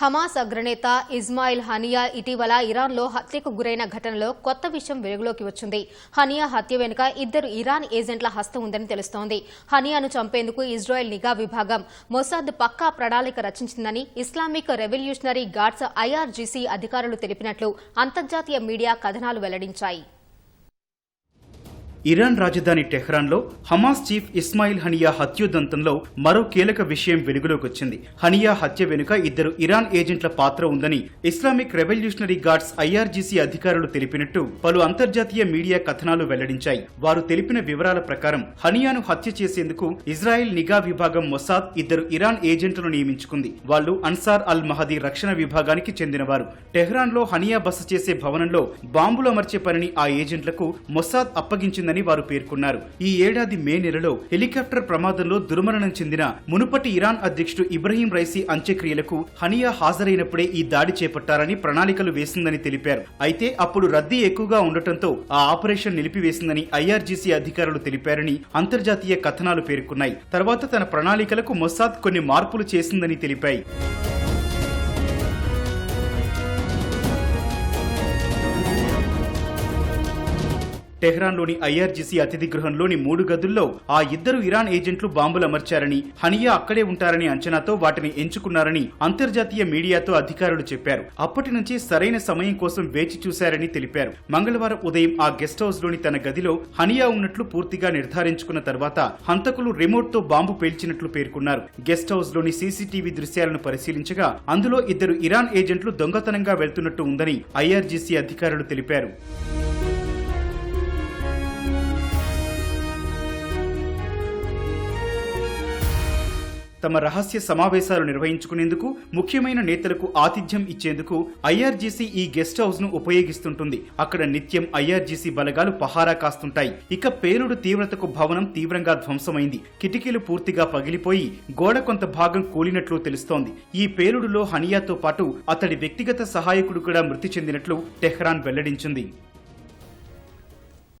Hamas అగ్రనేత ఇజ్మాయిల్ హనియా ఇటీవల ఇరాన్లో హత్యకు గురైన ఘటనలో కొత్త విషయం వెలుగులోకి వచ్చింది. హనియా హత్య వెనుక ఇద్దరు ఇరాన్ ఏజెంట్ల హస్తం ఉందని తెలుస్తోంది. హనియాను చంపేందుకు ఇజ్రాయెల్ నిఘా విభాగం మొసాద్ పక్కా ప్రణాళిక రచించిందని ఇస్లామిక్ రెవల్యూషనరీ గార్డ్స్ ఐఆర్జీసీ అధికారులు తెలిపినట్లు అంతర్జాతీయ మీడియా కథనాలు వెల్లడించాయి. ఇరాన్ రాజధాని టెహ్రాన్లో హమాస్ చీఫ్ ఇస్మాయిల్ హనియా హత్యోదంతంలో మరో కీలక విషయం వెలుగులోకొచ్చింది. హనియా హత్య వెనుక ఇద్దరు ఇరాన్ ఏజెంట్ల పాత్ర ఉందని ఇస్లామిక్ రెవల్యూషనరీ గార్డ్స్ ఐఆర్జీసీ అధికారులు తెలిపినట్టు పలు అంతర్జాతీయ మీడియా కథనాలు వెల్లడించాయి. వారు తెలిపిన వివరాల ప్రకారం హనియాను హత్య చేసేందుకు ఇజ్రాయెల్ నిఘా విభాగం మొసాద్ ఇద్దరు ఇరాన్ ఏజెంట్లను నియమించుకుంది. వాళ్ళు అన్సార్ అల్ మహదీ రక్షణ విభాగానికి చెందినవారు. టెహ్రాన్లో హనియా బస చేసే భవనంలో బాంబులు అమర్చే పనిని ఆ ఏజెంట్లకు మొసాద్ జరిగిందని వారు పేర్కొన్నారు. ఈ ఏడాది మే నెలలో హెలికాప్టర్ ప్రమాదంలో దుర్మరణం చెందిన మునుపటి ఇరాన్ అధ్యక్షుడు ఇబ్రహీం రైసీ అంత్యక్రియలకు హనియా హాజరైనప్పుడే ఈ దాడి చేపట్టారని ప్రణాళికలు వేసిందని తెలిపారు. అయితే అప్పుడు రద్దీ ఎక్కువగా ఉండటంతో ఆ ఆపరేషన్ నిలిపివేసిందని ఐఆర్జీసీ అధికారులు తెలిపారని అంతర్జాతీయ కథనాలు పేర్కొన్నాయి. తర్వాత తన ప్రణాళికలకు మొసాద్ కొన్ని మార్పులు చేసిందని తెలిపాయి. టెహ్రాన్లోని ఐఆర్జీసీ అతిథి గృహంలోని మూడు గదుల్లో ఆ ఇద్దరు ఇరాన్ ఏజెంట్లు బాంబులు అమర్చారని హనియా అక్కడే ఉంటారని అంచనాతో వాటిని ఎంచుకున్నారని అంతర్జాతీయ మీడియాతో అధికారులు చెప్పారు. అప్పటి నుంచి సరైన సమయం కోసం వేచి చూశారని తెలిపారు. మంగళవారం ఉదయం ఆ గెస్ట్ హౌస్లోని తన గదిలో హనియా ఉన్నట్లు పూర్తిగా నిర్ధారించుకున్న తర్వాత హంతకులు రిమోట్తో బాంబు పేల్చినట్లు పేర్కొన్నారు. గెస్ట్ హౌస్లోని సీసీటీవీ దృశ్యాలను పరిశీలించగా అందులో ఇద్దరు ఇరాన్ ఏజెంట్లు దొంగతనంగా వెళ్తున్నట్టు ఉందని ఐఆర్జీసీ అధికారులు తెలిపారు. తమ రహస్య సమావేశాలు నిర్వహించుకునేందుకు ముఖ్యమైన నేతలకు ఆతిథ్యం ఇచ్చేందుకు ఐఆర్జీసీ ఈ గెస్ట్ హౌస్ను ఉపయోగిస్తుంటుంది. అక్కడ నిత్యం ఐఆర్జీసీ బలగాలు పహారా కాస్తుంటాయి. ఇక పేలుడు తీవ్రతకు భవనం తీవ్రంగా ధ్వంసమైంది. కిటికీలు పూర్తిగా పగిలిపోయి గోడ కొంత భాగం కూలినట్లు తెలుస్తోంది. ఈ పేలుడులో హనియాతో పాటు అతడి వ్యక్తిగత సహాయకుడు కూడా మృతి చెందినట్లు టెహ్రాన్ వెల్లడించింది.